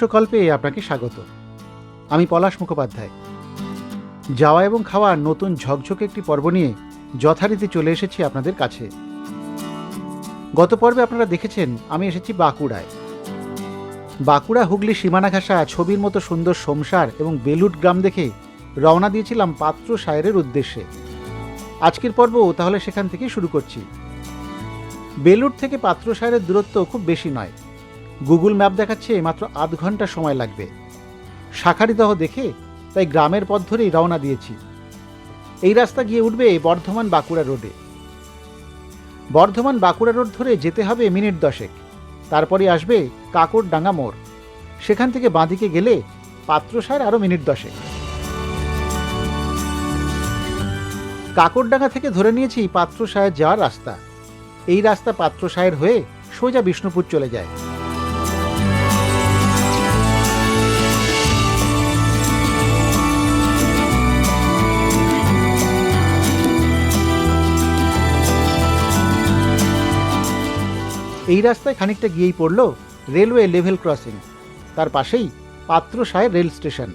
দৃশ্যকল্পে আপনাকে স্বাগত। আমি পলাশ মুখোপাধ্যায়। যাওয়া এবং খাওয়ার নতুন ঝকঝকে একটি পর্ব নিয়ে যথারীতি চলে এসেছি আপনাদের কাছে। গত পর্বে আপনারা দেখেছেন, আমি এসেছি বাঁকুড়ায়। বাঁকুড়া হুগলি সীমানা ঘাসা ছবির মতো সুন্দর সংসার এবং বেলুট গ্রাম দেখে রওনা দিয়েছিলাম পাত্র সায়েরের উদ্দেশ্যে। আজকের পর্ব তাহলে সেখান থেকে শুরু করছি। বেলুট থেকে পাত্র সায়েরের দূরত্ব খুব বেশি নয়। গুগল ম্যাপ দেখাচ্ছে মাত্র আধ ঘণ্টা সময় লাগবে। শাখারিদহ দেখে তাই গ্রামের পথ ধরেই রওনা দিয়েছি। এই রাস্তা গিয়ে উঠবে বর্ধমান বাঁকুড়া রোডে। বর্ধমান বাঁকুড়া রোড ধরে যেতে হবে মিনিট দশেক। তারপরে আসবে কাকরডাঙ্গা মোড়। সেখান থেকে বাঁদিকে গেলে পাত্রসার আরও মিনিট দশেক। কাকরডাঙ্গা থেকে ধরে নিয়েছি পাত্রসায়ের যাওয়ার রাস্তা। এই রাস্তা পাত্রসায়ের হয়ে সোজা বিষ্ণুপুর চলে যায়। এই রাস্তায় খানিকটা গিয়েই পড়ল রেলওয়ে লেভেল ক্রসিং। তার পাশেই পাত্রসায়ের রেল স্টেশন।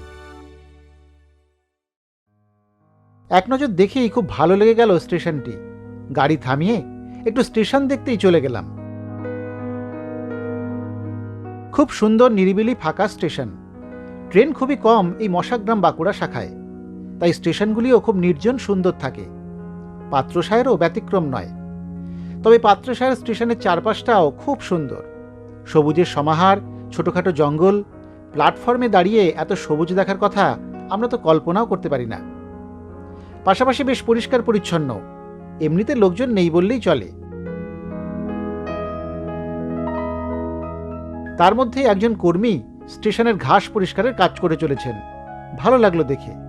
এক নজর দেখেই খুব ভালো লেগে গেল স্টেশনটি। গাড়ি থামিয়ে একটু স্টেশন দেখতেই চলে গেলাম। খুব সুন্দর নিরিবিলি ফাঁকা স্টেশন। ট্রেন খুবই কম এই মশাগ্রাম বাঁকুড়া শাখায়। তাই স্টেশনগুলিও খুব নির্জন সুন্দর থাকে। পাত্রসায়েরও ব্যতিক্রম নয়। তবে পাত্রসায়ের স্টেশনের চারপাশটাও খুব সুন্দর। সবুজের সমাহার, ছোটোখাটো জঙ্গল, প্ল্যাটফর্মে দাঁড়িয়ে এত সবুজ দেখার কথা আমরা তো কল্পনাও করতে পারি না। পাশাপাশি বেশ পরিষ্কার পরিচ্ছন্ন। এমনিতে লোকজন নেই বললেই চলে। তার মধ্যে একজন কর্মী স্টেশনের ঘাস পরিষ্কারের কাজ করে চলেছেন। ভালো লাগল দেখে।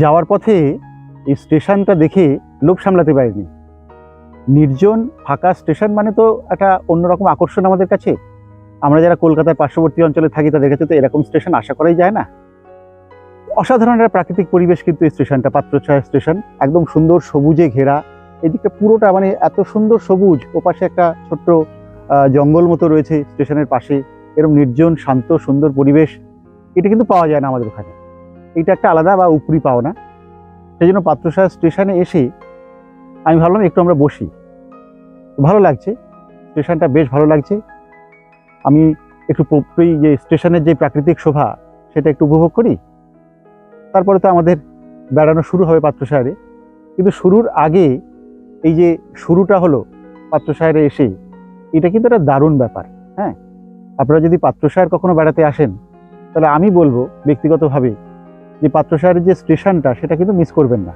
যাওয়ার পথে এই স্টেশনটা দেখে লোভ সামলাতে পারিনি। নির্জন, ফাঁকা স্টেশন মানে তো একটা অন্যরকম আকর্ষণ আমাদের কাছে। আমরা যারা কলকাতার পার্শ্ববর্তী অঞ্চলে থাকি, তাদের কাছে তো এরকম স্টেশন আশা করাই যায় না। অসাধারণ একটা প্রাকৃতিক পরিবেশ কিন্তু এই স্টেশনটা, পাত্রছায়া স্টেশন। একদম সুন্দর সবুজে ঘেরা। এদিকটা পুরোটা মানে এত সুন্দর সবুজ, ওপাশে একটা ছোট্ট জঙ্গল মতো রয়েছে স্টেশনের পাশে। এরকম নির্জন, শান্ত, সুন্দর পরিবেশ। এটা কিন্তু পাওয়া যায় না আমাদের ওখানে। এটা একটা আলাদা বা উপরি পাওনা। সেই জন্য পাত্রসার স্টেশনে এসে আমি ভাবলাম একটু আমরা বসি। ভালো লাগছে, স্টেশনটা বেশ ভালো লাগছে। আমি একটু পুরোপুরি যে স্টেশনের যে প্রাকৃতিক শোভা, সেটা একটু উপভোগ করি। তারপরে তো আমাদের বেড়ানো শুরু হবে পাত্রসায়ারে কিন্তু শুরুর আগে এই যে শুরুটা হলো পাত্রসায়ারে এসে, এটা কিন্তু একটা দারুণ ব্যাপার হ্যাঁ? আপনারা যদি পাত্রসায়ার কখনো বেড়াতে আসেন, তাহলে আমি বলব ব্যক্তিগতভাবে যে পাত্রসাহের যে স্টেশনটা, সেটা কিন্তু মিস করবেন না।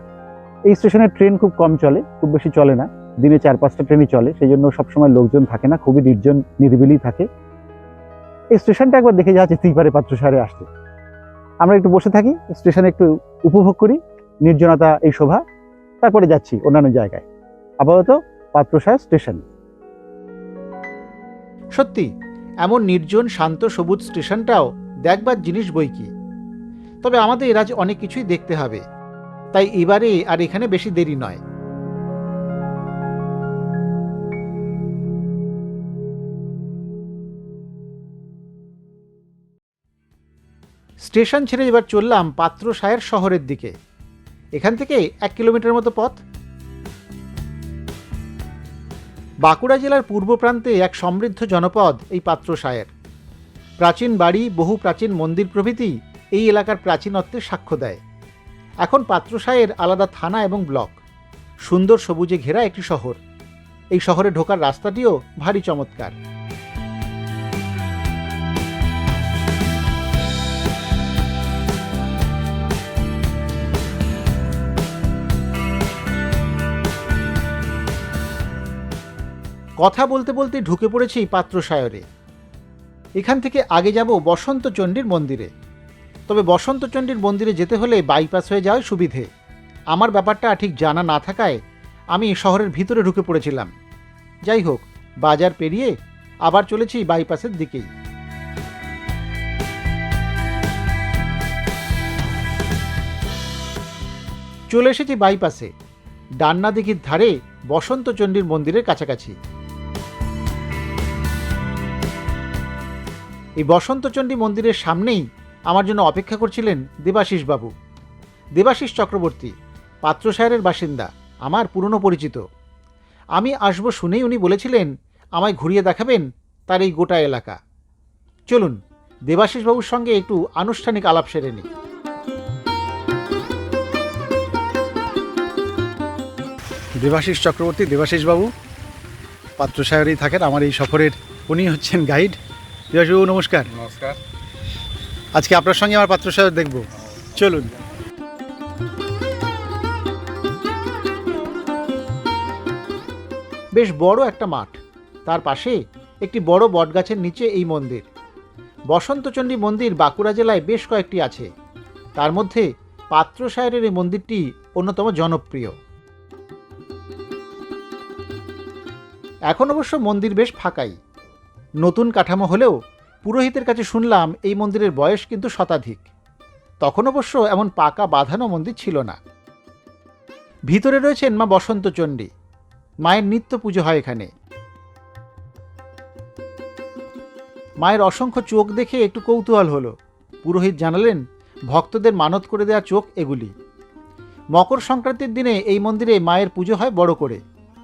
এই স্টেশনে ট্রেন খুব কম চলে, খুব বেশি চলে না। দিনে চার, পাঁচটা ট্রেনই চলে। সেই জন্য সবসময় লোকজন থাকে না, খুবই নির্জন, নিরিবিলি থাকে। এই স্টেশনটা একবার দেখে যাওয়া যেতেই পারে পাত্রসারে আসতে। আমরা একটু বসে থাকি, স্টেশনে একটু উপভোগ করি, নির্জনতা এই শোভা। তারপরে যাচ্ছি অন্যান্য জায়গায়। আপাতত পাত্রসার স্টেশন। সত্যি, এমন নির্জন, শান্ত, সবুজ স্টেশনটাও দেখবার জিনিস বই কি? তবে আমাদের আজ অনেক কিছুই দেখতে হবে। তাই এবারে আর এখানে বেশি দেরি নয়। স্টেশন ছেড়ে এবার চললাম পাত্র সায়ের শহরের দিকে। এখান থেকে এক কিলোমিটার মতো পথ। বাঁকুড়া জেলার পূর্ব প্রান্তে এক সমৃদ্ধ জনপদ এই পাত্র সায়ের প্রাচীন বাড়ি, বহু প্রাচীন মন্দির প্রভৃতি এই এলাকার প্রাচীনত্বের সাক্ষ্য দেয়। এখন পাত্রসায়ের আলাদা থানা এবং ব্লক। সুন্দর সবুজে ঘেরা একটি শহর। এই শহরে ঢোকার রাস্তাটিও ভারী চমৎকার। কথা বলতে বলতে ঢুকে পড়েছি পাত্রসায়রে। এখান থেকে আগে যাব বসন্ত চণ্ডীর মন্দিরে। তবে বসন্তচণ্ডীর মন্দিরে যেতে হলে বাইপাস হয়ে যাওয়ার সুবিধে। আমার ব্যাপারটা ঠিক জানা না থাকায় আমি শহরের ভিতরে ঢুকে পড়েছিলাম। যাই হোক, বাজার পেরিয়ে আবার চলেছি বাইপাসের দিকেই। চলে এসেছি বাইপাসে ডান্না দিঘির ধারে বসন্তচণ্ডীর মন্দিরের কাছাকাছি। এই বসন্তচণ্ডী মন্দিরের সামনেই আমার জন্য অপেক্ষা করছিলেন দেবাশিস বাবু। দেবাশিস চক্রবর্তী পাত্রসাহের বাসিন্দা আমার পুরনো পরিচিত। আমি আসব শুনেই উনি বলেছিলেন আমায় ঘুরিয়ে দেখাবেন তার এই গোটা এলাকা। চলুন দেবাশিস বাবুর সঙ্গে একটু আনুষ্ঠানিক আলাপ সেরে নিই। দেবাশিস চক্রবর্তী দেবাশিস বাবু পাত্রসাহেরই থাকেন আমার এই সফরের উনি হচ্ছেন গাইড দেবাশিস বাবু নমস্কার। নমস্কার। আজকে আপনার সঙ্গে আমার পাত্রসাহের দেখব। চলুন। বেশ বড় একটা মাঠ। তার পাশে একটি বড় বটগাছের নিচে এই মন্দির। বসন্তচণ্ডী মন্দির বাঁকুড়া জেলায় বেশ কয়েকটি আছে। তার মধ্যে পাত্রসায়ের এই মন্দিরটি অন্যতম জনপ্রিয়। এখন অবশ্য মন্দির বেশ ফাঁকাই। নতুন কাঠামো হলেও পুরোহিতের কাছে শুনলাম এই মন্দিরের বয়স কিন্তু শতাধিক। তখন অবশ্য এমন পাকা বাঁধানো মন্দির ছিল না। ভিতরে রয়েছেন মা বসন্তচণ্ডী মায়ের নিত্য পুজো হয় এখানে। মায়ের অসংখ্য চোখ দেখে একটু কৌতূহল হলো। পুরোহিত জানালেন, ভক্তদের মানত করে দেওয়া চোখ এগুলি। মকর সংক্রান্তির দিনে এই মন্দিরে মায়ের পুজো হয় বড় করে।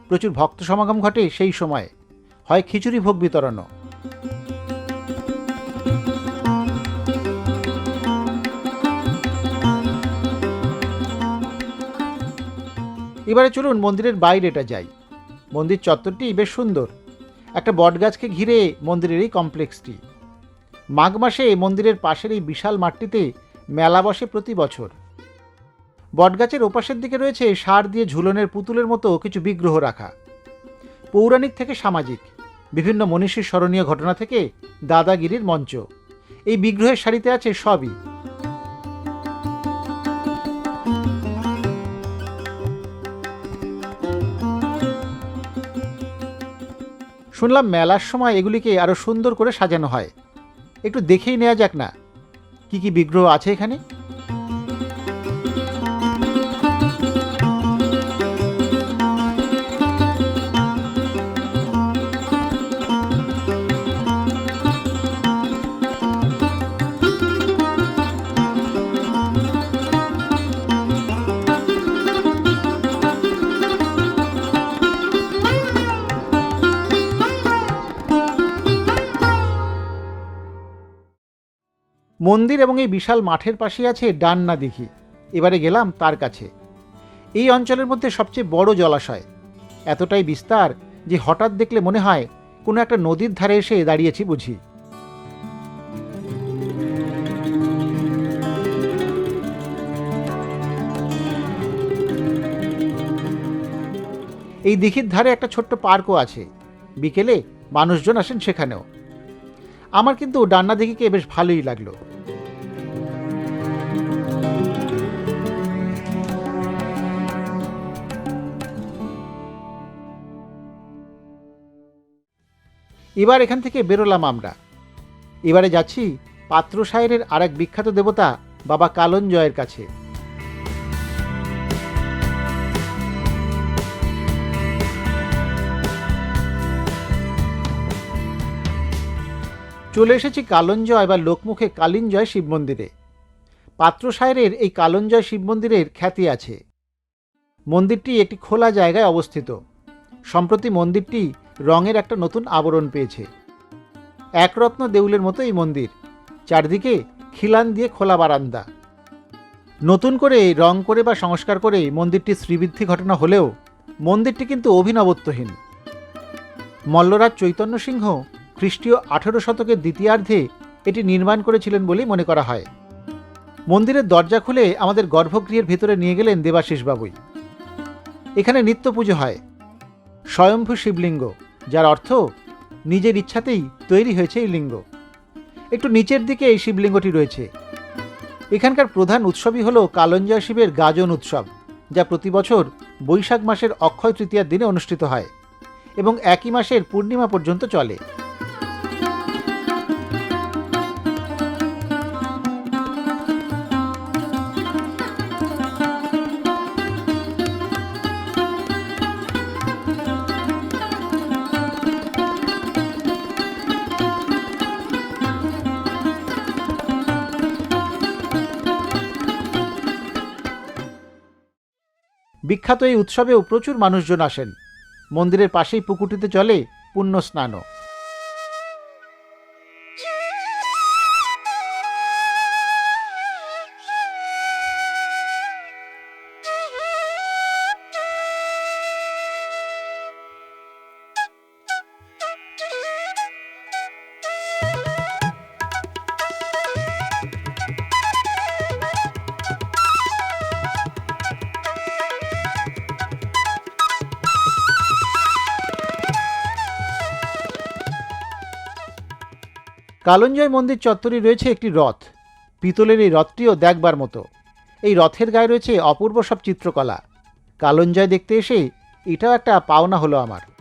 প্রচুর ভক্ত সমাগম ঘটে সেই সময়। হয় খিচুড়ি ভোগ বিতরণও। এবারে চলুন মন্দিরের বাইরেটা যাই। মন্দির চত্বরটি বেশ সুন্দর। একটা বটগাছকে ঘিরে মন্দিরের এই কমপ্লেক্সটি। মাঘ মাসে মন্দিরের পাশের এই বিশাল মাঠটিতে মেলা বসে প্রতি বছর। বটগাছের ওপাশের দিকে রয়েছে সার দিয়ে ঝুলনের পুতুলের মতো কিছু বিগ্রহ রাখা। পৌরাণিক থেকে সামাজিক, বিভিন্ন মনীষীর স্মরণীয় ঘটনা থেকে দাদাগিরির মঞ্চ। এই বিগ্রহের সারিতে আছে সবই। শুনলাম মেলার সময় এগুলিকে আরও সুন্দর করে সাজানো হয়। একটু দেখেই নেওয়া যাক না। কি কি বিগ্রহ আছে এখানে? মন্দির এবং এই বিশাল মাঠের পাশে আছে ডান্না দিঘি। এবারে গেলাম তার কাছে। এই অঞ্চলের মধ্যে সবচেয়ে বড় জলাশয়। এতটাই বিস্তার যে হঠাৎ দেখলে মনে হয় কোনো একটা নদীর ধারে এসে দাঁড়িয়েছি বুঝি। এই দিঘির ধারে একটা ছোট্ট পার্কও আছে। বিকেলে মানুষজন আসেন সেখানেও। আমার কিন্তু ডান্না দিঘিকে বেশ ভালোই লাগল। এবার এখান থেকে বেরোলাম আমরা। এবারে যাচ্ছি পাত্র সাহেরের আর এক বিখ্যাত দেবতা, বাবা কালঞ্জয়ের কাছে। চলে এসেছি কালঞ্জয় বা লোকমুখে কালিঞ্জয় শিব মন্দিরে। পাত্র সাহেরের এই কালঞ্জয় শিব মন্দিরের খ্যাতি আছে। মন্দিরটি একটি খোলা জায়গায় অবস্থিত। সম্প্রতি মন্দিরটি রঙের একটা নতুন আবরণ পেয়েছে। একরত্ন দেউলের মতো এই মন্দির, চারদিকে খিলান দিয়ে খোলা বারান্দা। নতুন করে রং করে বা সংস্কার করে মন্দিরটি শ্রীবৃদ্ধি ঘটনা হলেও মন্দিরটি কিন্তু অভিনবত্বহীন। মল্লরাজ চৈতন্য সিংহ খ্রিস্টীয় আঠেরো শতকের দ্বিতীয়ার্ধে এটি নির্মাণ করেছিলেন বলেই মনে করা হয়। মন্দিরের দরজা খুলে আমাদের গর্ভগৃহের ভিতরে নিয়ে গেলেন দেবাশিসবাবুই। এখানে নিত্য পুজো হয়। স্বয়ম্ভু শিবলিঙ্গ, যার অর্থ নিজের ইচ্ছাতেই তৈরি হয়েছে এই লিঙ্গ। একটু নিচের দিকে এই শিবলিঙ্গটি রয়েছে। এখানকার প্রধান উৎসবই হল কালঞ্জয় শিবের গাজন উৎসব, যা প্রতি বছর বৈশাখ মাসের অক্ষয় তৃতীয়ার দিনে অনুষ্ঠিত হয় এবং একই মাসের পূর্ণিমা পর্যন্ত চলে। বিখ্যাত এই উৎসবেও প্রচুর মানুষজন আসেন। মন্দিরের পাশেই পুকুরটিতে চলে পুণ্য স্নানও কালঞ্জয় মন্দির চত্বরে রয়েছে একটি রথ। পিতলের এই রথটিও দেখবার মতো। এই রথের গায়ে রয়েছে অপূর্ব সব চিত্রকলা। কালঞ্জয় দেখতে এসে এটাও একটা পাওনা হলো আমার।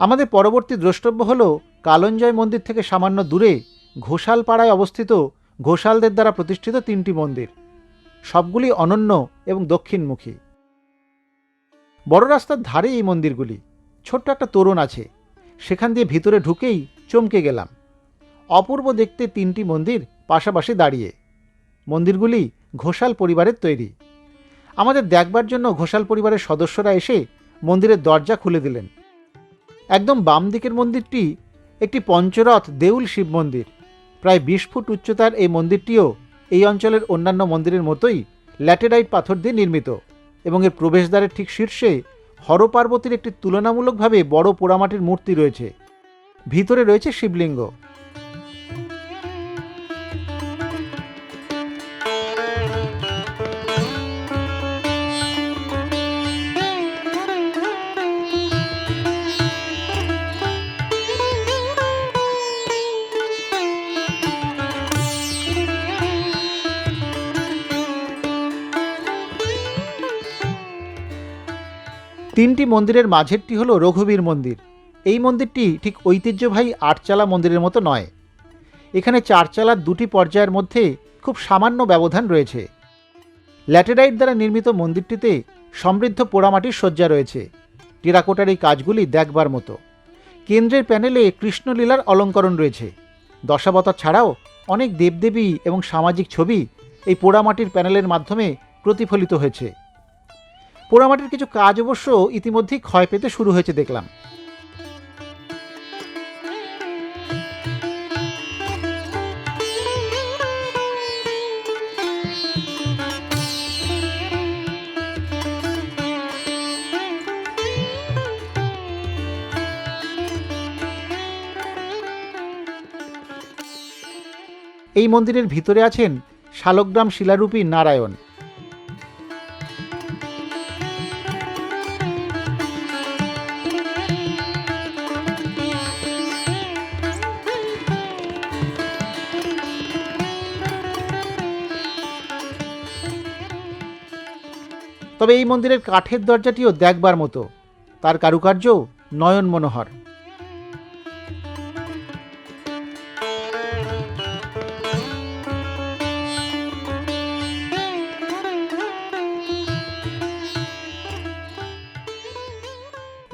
আমাদের পরবর্তী দ্রষ্টব্য হল কালঞ্জয় মন্দির থেকে সামান্য দূরে ঘোষাল পাড়ায় অবস্থিত ঘোষালদের দ্বারা প্রতিষ্ঠিত তিনটি মন্দির। সবগুলি অনন্য এবং দক্ষিণমুখী। বড় রাস্তার ধারে এই মন্দিরগুলি। ছোট্ট একটা তোরণ আছে। সেখান দিয়ে ভিতরে ঢুকেই চমকে গেলাম। অপূর্ব দেখতে তিনটি মন্দির পাশাপাশি দাঁড়িয়ে। মন্দিরগুলি ঘোষাল পরিবারের তৈরি। আমাদের দেখবার জন্য ঘোষাল পরিবারের সদস্যরা এসে মন্দিরের দরজা খুলে দিলেন। একদম বাম দিকের মন্দিরটি একটি পঞ্চরথ দেউল শিব মন্দির। প্রায় বিশ ফুট উচ্চতার এই মন্দিরটিও এই অঞ্চলের অন্যান্য মন্দিরের মতোই ল্যাটেরাইট পাথর দিয়ে নির্মিত এবং এর প্রবেশদ্বারের ঠিক শীর্ষে হরপার্বতীর একটি তুলনামূলকভাবে বড় পোড়ামাটির মূর্তি রয়েছে। ভিতরে রয়েছে শিবলিঙ্গ। তিনটি মন্দিরের মাঝেরটি হলো রঘুবীর মন্দির। এই মন্দিরটি ঠিক ঐতিহ্যবাহী আটচালা মন্দিরের মতো নয়। এখানে চারচালার দুটি পর্যায়ের মধ্যে খুব সামান্য ব্যবধান রয়েছে। ল্যাটেরাইট দ্বারা নির্মিত মন্দিরটিতে সমৃদ্ধ পোড়ামাটির শয্যা রয়েছে। টেরাকোটার এই কাজগুলি দেখবার মতো। কেন্দ্রের প্যানেলে কৃষ্ণলীলার অলঙ্করণ রয়েছে। দশাবতার ছাড়াও অনেক দেবদেবী এবং সামাজিক ছবি এই পোড়ামাটির প্যানেলের মাধ্যমে প্রতিফলিত হয়েছে। পোড়ামাটির কিছু কাজ অবশ্য ইতিমধ্যেই ক্ষয় পেতে শুরু হয়েছে দেখলাম। এই মন্দিরের ভিতরে আছেন শালগ্রাম শিলারূপী নারায়ণ। তবে এই মন্দিরের কাঠের দরজাটিও দেখবার মতো। তার কারুকার্য নয়ন মনোহর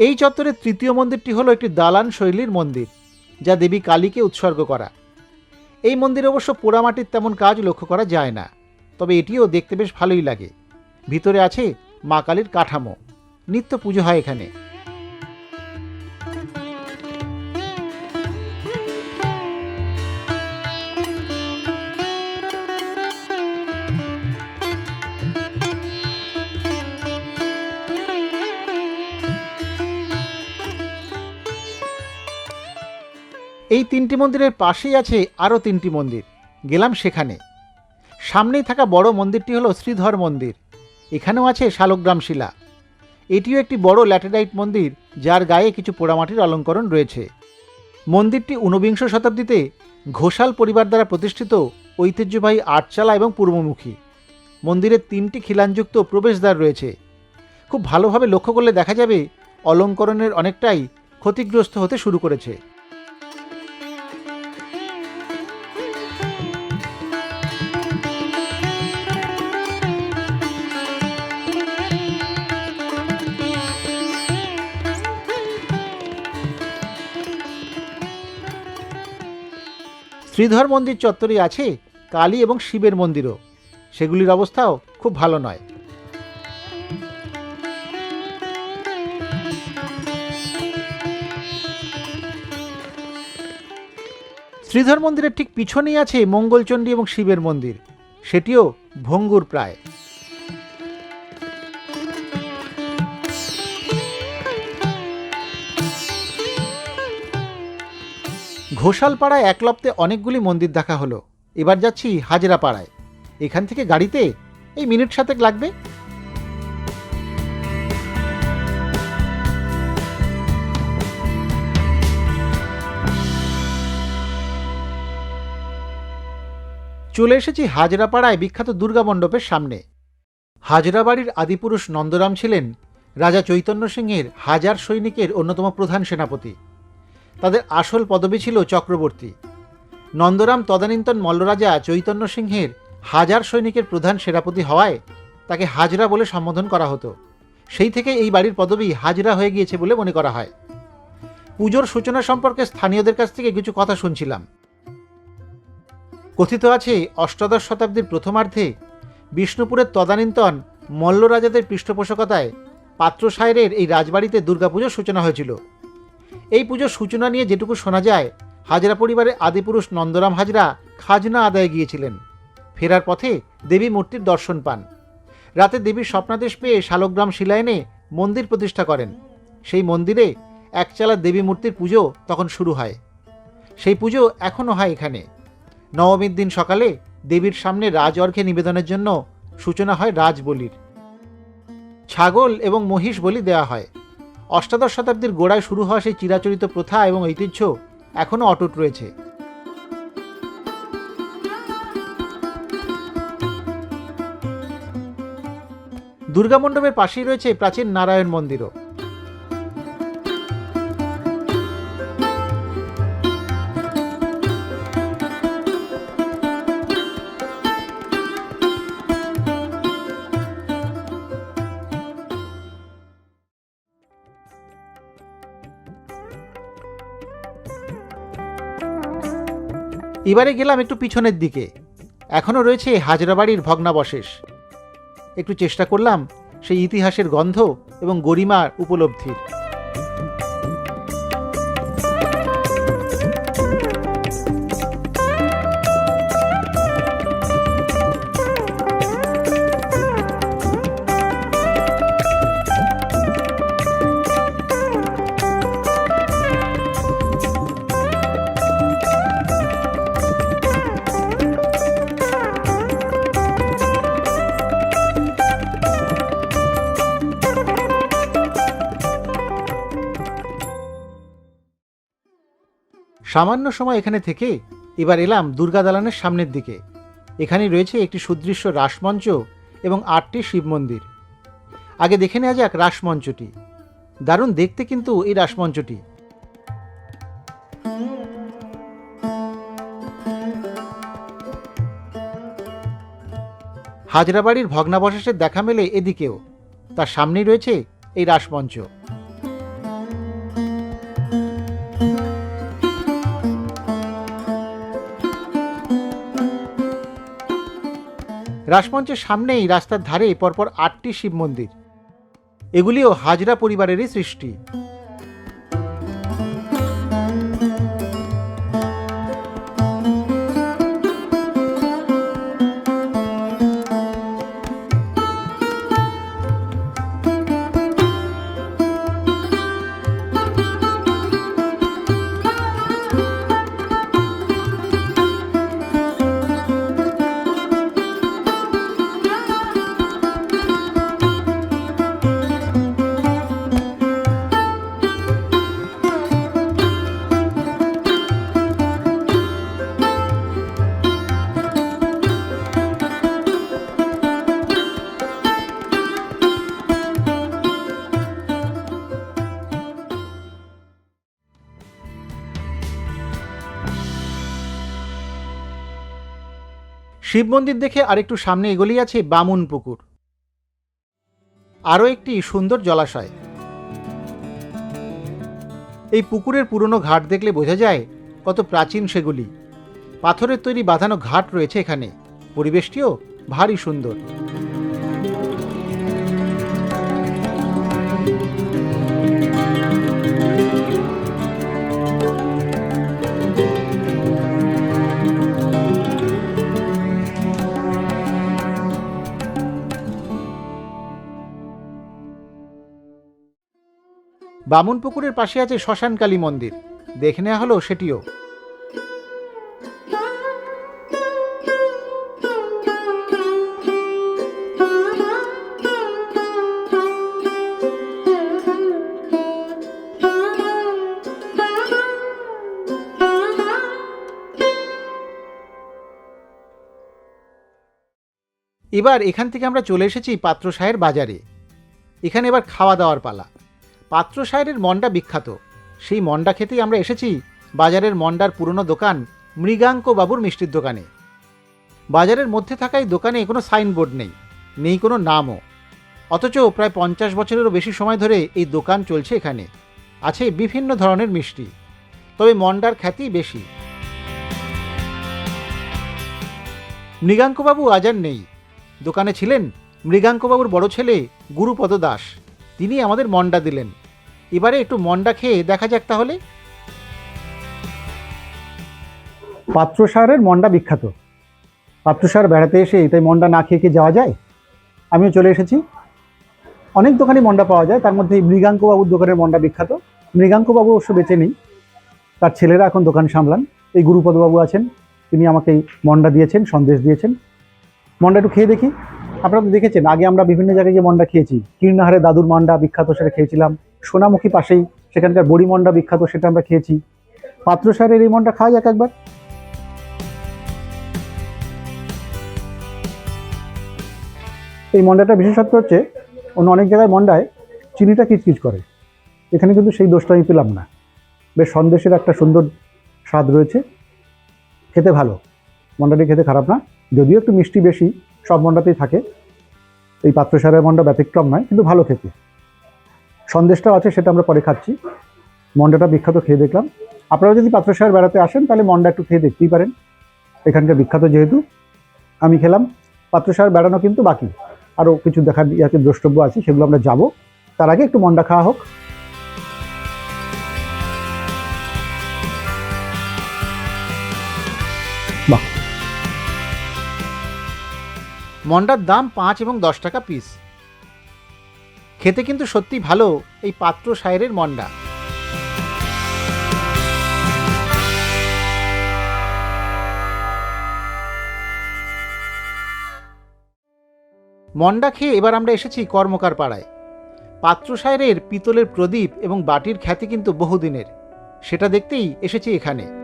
এই চত্বরের তৃতীয় মন্দিরটি হলো একটি দালান শৈলীর মন্দির, যা দেবী কালীকে উৎসর্গ করা। এই মন্দিরে অবশ্য পোড়ামাটির তেমন কাজ লক্ষ্য করা যায় না, তবে এটিও দেখতে বেশ ভালোই লাগে। ভিতরে আছে মা কালীর কাঠামো। নিত্য পুজো হয় এখানে। এই তিনটি মন্দিরের পাশেই আছে আরও তিনটি মন্দির। গেলাম সেখানে। সামনেই থাকা বড় মন্দিরটি হলো শ্রীধর মন্দির। এখানেও আছে শালগ্রাম শিলা। এটিও একটি বড় ল্যাটেরাইট মন্দির, যার গায়ে কিছু পোড়ামাটির অলঙ্করণ রয়েছে। মন্দিরটি ঊনবিংশ শতাব্দীতে ঘোষাল পরিবার দ্বারা প্রতিষ্ঠিত ঐতিহ্যবাহী আটচালা এবং পূর্বমুখী। মন্দিরের তিনটি খিলানযুক্ত প্রবেশদ্বার রয়েছে। খুব ভালোভাবে লক্ষ্য করলে দেখা যাবে, অলঙ্করণের অনেকটাই ক্ষতিগ্রস্ত হতে শুরু করেছে। শ্রীধর মন্দির চত্বরে আছে কালী এবং শিবের মন্দিরও। সেগুলির অবস্থাও খুব ভালো নয়। শ্রীধর মন্দিরের ঠিক পিছনেই আছে মঙ্গলচণ্ডী এবং শিবের মন্দির। সেটিও ভঙ্গুর প্রায়। ঘোষালপাড়ায় একলপ্তে অনেকগুলি মন্দির দেখা হলো। এবার যাচ্ছি হাজরাপাড়ায়। এখান থেকে গাড়িতে এই মিনিট সাতেক লাগবে? চলে এসেছি হাজরাপাড়ায় বিখ্যাত দুর্গা মণ্ডপের সামনে। হাজরা বাড়ির আদিপুরুষ নন্দরাম ছিলেন রাজা চৈতন্য সিংহের হাজার সৈনিকের অন্যতম প্রধান সেনাপতি। তাদের আসল পদবী ছিল চক্রবর্তী। নন্দরাম তদানীন্তন মল্লরাজা চৈতন্য সিংহের হাজার সৈনিকের প্রধান সেনাপতি হওয়ায় তাকে হাজরা বলে সম্বোধন করা হতো। সেই থেকে এই বাড়ির পদবী হাজরা হয়ে গিয়েছে বলে মনে করা হয়। পুজোর সূচনা সম্পর্কে স্থানীয়দের কাছ থেকে কিছু কথা শুনছিলাম। কথিত আছে, অষ্টাদশ শতাব্দীর প্রথমার্ধে বিষ্ণুপুরের তদানীন্তন মল্ল রাজাদের পৃষ্ঠপোষকতায় পাত্রসায়ের এই রাজবাড়িতে দুর্গাপুজোর সূচনা হয়েছিল। এই পুজোর সূচনা নিয়ে যেটুকু শোনা যায়, হাজরা পরিবারের আদিপুরুষ নন্দরাম হাজরা খাজনা আদায়ে গিয়েছিলেন। ফেরার পথে দেবী মূর্তির দর্শন পান। রাতে দেবীর স্বপ্নাদেশ পেয়ে শালগ্রাম শিলা এনে মন্দির প্রতিষ্ঠা করেন। সেই মন্দিরে একচালা দেবী মূর্তির পুজো তখন শুরু হয়। সেই পুজো এখনও হয় এখানে। নবমীর দিন সকালে দেবীর সামনে রাজ অর্ঘ্যে নিবেদনের জন্য সূচনা হয় রাজ বলির। ছাগল এবং মহিষ বলি দেওয়া হয়। অষ্টাদশ শতাব্দীর গোড়ায় শুরু হওয়া সেই চিরাচরিত প্রথা এবং ঐতিহ্য এখনও অটুট রয়েছে। দুর্গা মণ্ডপের পাশেই রয়েছে প্রাচীন নারায়ণ মন্দিরও। এবারে গেলাম একটু পিছনের দিকে। এখনও রয়েছে হাজরাবাড়ির ভগ্নাবশেষ। একটু চেষ্টা করলাম সেই ইতিহাসের গন্ধ এবং গরিমার উপলব্ধির। সামান্য সময় এখানে থেকে এবার এলাম দুর্গা দালানের সামনের দিকে। এখানে রয়েছে একটি সুদৃশ্য রাসমঞ্চ এবং আটটি শিব মন্দির। আগে দেখে নেওয়া যাক রাসমঞ্চটি। দারুণ দেখতে কিন্তু এই রাসমঞ্চটি। হাজরাবাড়ির ভগ্নাবশেষের দেখা মেলে এদিকেও। তার সামনেই রয়েছে এই রাসমঞ্চ। রাসমঞ্চের সামনেই রাস্তার ধারে পরপর আটটি শিব মন্দির। এগুলিও হাজরা পরিবারেরই সৃষ্টি। শিব মন্দির দেখে আরেকটু সামনে এগোলেই আছে বামুন পুকুর। আরও একটি সুন্দর জলাশয়। এই পুকুরের পুরনো ঘাট দেখলে বোঝা যায় কত প্রাচীন সেগুলি। পাথরের তৈরি বাঁধানো ঘাট রয়েছে এখানে। পরিবেশটিও ভারী সুন্দর। বামুন পুকুরের পাশে আছে শ্মশানকালী মন্দির। দেখে নেওয়া হলো সেটিও। এবার এখান থেকে আমরা চলে এসেছি পাত্রসাহের বাজারে। এখানে এবার খাওয়া দাওয়ার পালা। পাত্র সাহেবের মন্ডা বিখ্যাত। সেই মন্ডা খেতেই আমরা এসেছি বাজারের মন্ডার পুরনো দোকান মৃগাঙ্ক বাবুর মিষ্টির দোকানে। বাজারের মধ্যে থাকা এই দোকানে কোনো সাইনবোর্ড নেই নেই কোনো নামও। অথচ প্রায় পঞ্চাশ বছরেরও বেশি সময় ধরে এই দোকান চলছে এখানে, আছে বিভিন্ন ধরনের মিষ্টি। তবে মন্ডার খ্যাতি বেশি। মৃগাঙ্কবাবু আজ নেই। দোকানে ছিলেন মৃগাঙ্কবাবুর বড় ছেলে গুরুপদ দাস। তিনি আমাদের মন্ডা দিলেন। এবারে একটু মন্ডা খেয়ে দেখা যাক তাহলে। পাত্রসারের মন্ডা বিখ্যাত। পাত্রসার বেড়াতে এসে তাই মন্ডা না খেয়ে কি যাওয়া যায়? আমিও চলে এসেছি। অনেক দোকানে মন্ডা পাওয়া যায়, তার মধ্যে মৃগাঙ্কবাবুর দোকানের মন্ডা বিখ্যাত। মৃগাঙ্কবাবু অবশ্য বেঁচে নেই, তার ছেলেরা এখন দোকান সামলান। এই গুরুপদবাবু আছেন, তিনি আমাকে মন্ডা দিয়েছেন, সন্দেশ দিয়েছেন। মন্ডা একটু খেয়ে দেখি। আপনারা তো দেখেছেন, আগে আমরা বিভিন্ন জায়গায় যে মন্ডা খেয়েছি। কীর্ণাহারে দাদুর মন্ডা বিখ্যাত সেটা খেয়েছিলাম। সোনামুখী পাশেই সেখানকার বড়ি মন্ডা বিখ্যাত সেটা আমরা খেয়েছি। পাত্রসারের এই মন্ডা খাওয়া যাক একবার। এই মন্ডাটা বিশেষত্ব হচ্ছে, অন্য অনেক জায়গায় মন্ডায় চিনিটা কিচকিচ করে। এখানে কিন্তু সেই দোষটা আমি পেলাম না। বেশ সন্দেশের একটা সুন্দর স্বাদ রয়েছে। খেতে ভালো। মন্ডাটি খেতে খারাপ না। যদিও একটু মিষ্টি বেশি সব মন্ডাতেই থাকে। এই পাত্রসারের মন্ডা ব্যতিক্রম নয়, কিন্তু ভালো খেতে। সন্দেশটাও আছে, সেটা আমরা পরে খাচ্ছি। মন্ডাটা বিখ্যাত, খেয়ে দেখলাম। আপনারা যদি পাত্রসার বেড়াতে আসেন, তাহলে মন্ডা একটু খেয়ে দেখতেই পারেন। এখানকার বিখ্যাত যেহেতু, আমি খেলাম। পাত্রসার বেড়ানো কিন্তু বাকি। আরও কিছু দেখার ইয়াতে দ্রষ্টব্য আছে, সেগুলো আমরা যাব। তার আগে একটু মন্ডা খাওয়া হোক। মন্ডার দাম পাঁচ এবং দশ টাকা পিস খেতে কিন্তু সত্যি ভালো এই পাত্র সায়েরের মন্ডা। মন্ডা খেয়ে এবার আমরা এসেছি কর্মকার পাড়ায়। পাত্র সায়েরের পিতলের প্রদীপ এবং বাটির খ্যাতি কিন্তু বহুদিনের। সেটা দেখতেই এসেছি এখানে।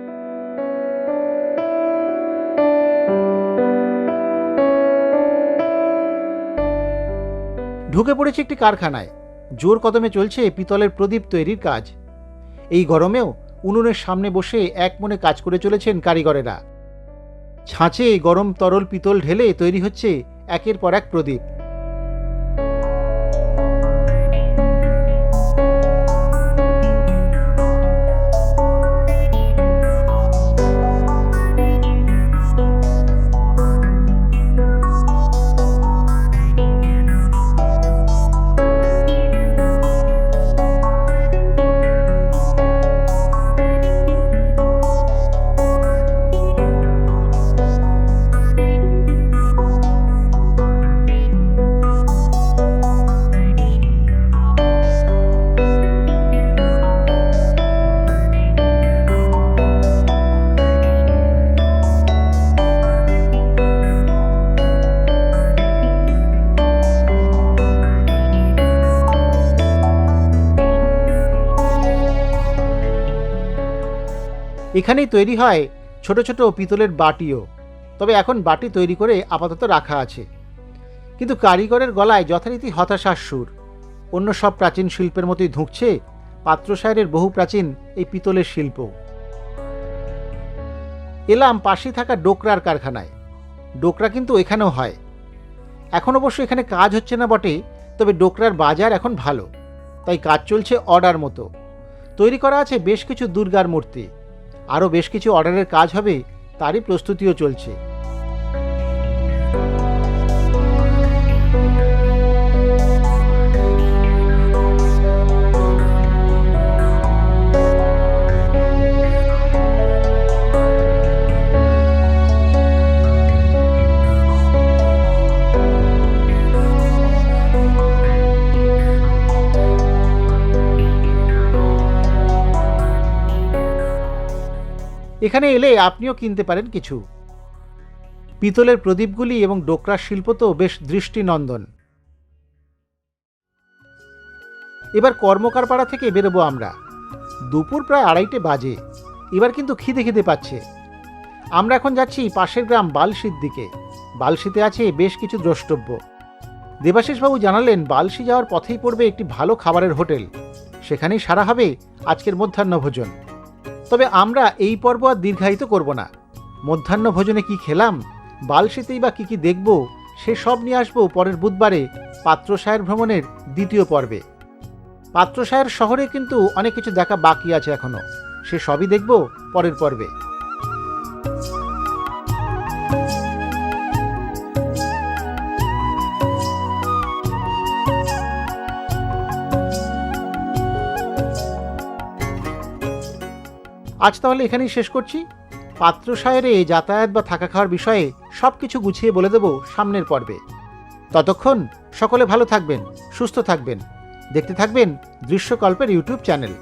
ঢুকে পড়েছে একটি কারখানায়। জোর কদমে চলছে পিতলের প্রদীপ তৈরির কাজ। এই গরমেও উনুনের সামনে বসে এক মনে কাজ করে চলেছেন কারিগরেরা। ছাঁচে গরম তরল পিতল ঢেলে তৈরি হচ্ছে একের পর এক প্রদীপ। এখানেই তৈরি হয় ছোট ছোট পিতলের বাটিও। তবে এখন বাটি তৈরি করে আপাতত রাখা আছে। কিন্তু কারিগরের গলায় যথারীতি হতাশার সুর। অন্য সব প্রাচীন শিল্পের মতোই ধুঁকছে পাত্রসায়ের বহু প্রাচীন এই পিতলের শিল্প। এলাম পাশে থাকা ডোকরার কারখানায়। ডোকরা কিন্তু এখানেও হয়। এখন অবশ্য এখানে কাজ হচ্ছে না বটে, তবে ডোকরার বাজার এখন ভালো। তাই কাজ চলছে অর্ডার মতো। তৈরি করা আছে বেশ কিছু দুর্গার মূর্তি। আরও বেশ কিছু অর্ডারের কাজ হবে তারই প্রস্তুতিও চলছে। এখানে এলে আপনিও কিনতে পারেন কিছু। পিতলের প্রদীপগুলি এবং ডোকরার শিল্প তো বেশ দৃষ্টিনন্দন। এবার কর্মকারপাড়া থেকে বেরোবো আমরা। দুপুর প্রায় আড়াইটে বাজে। এবার কিন্তু খিদে খিদে পাচ্ছে। আমরা এখন যাচ্ছি পাশের গ্রাম বালশির দিকে। বালশিতে আছে বেশ কিছু দ্রষ্টব্য। দেবাশিসবাবু জানালেন, বালশি যাওয়ার পথেই পড়বে একটি ভালো খাবারের হোটেল। সেখানেই সারা হবে আজকের মধ্যাহ্ন ভোজন তবে আমরা এই পর্ব আর দীর্ঘায়িত করব না। মধ্যাহ্ন ভোজনে কি খেলাম বালশিতেই বা কি কি দেখব, সে সব নিয়ে আসব পরের বুধবারে পাত্রসায়ের ভ্রমণের দ্বিতীয় পর্বে। পাত্রসায়ের শহরে কিন্তু অনেক কিছু দেখা বাকি আছে এখনও সে সবই দেখব পরের পর্বে। আজ তাহলে এখানেই শেষ করছি। পাত্র পাত্রসায়েরে যাতায়াত বা থাকা খাওয়ার বিষয়ে সব কিছু গুছিয়ে বলে দেব সামনের পর্বে। ততক্ষণ সকলে ভালো থাকবেন, সুস্থ থাকবেন। দেখতে থাকবেন দৃশ্যকল্পের ইউটিউব চ্যানেল।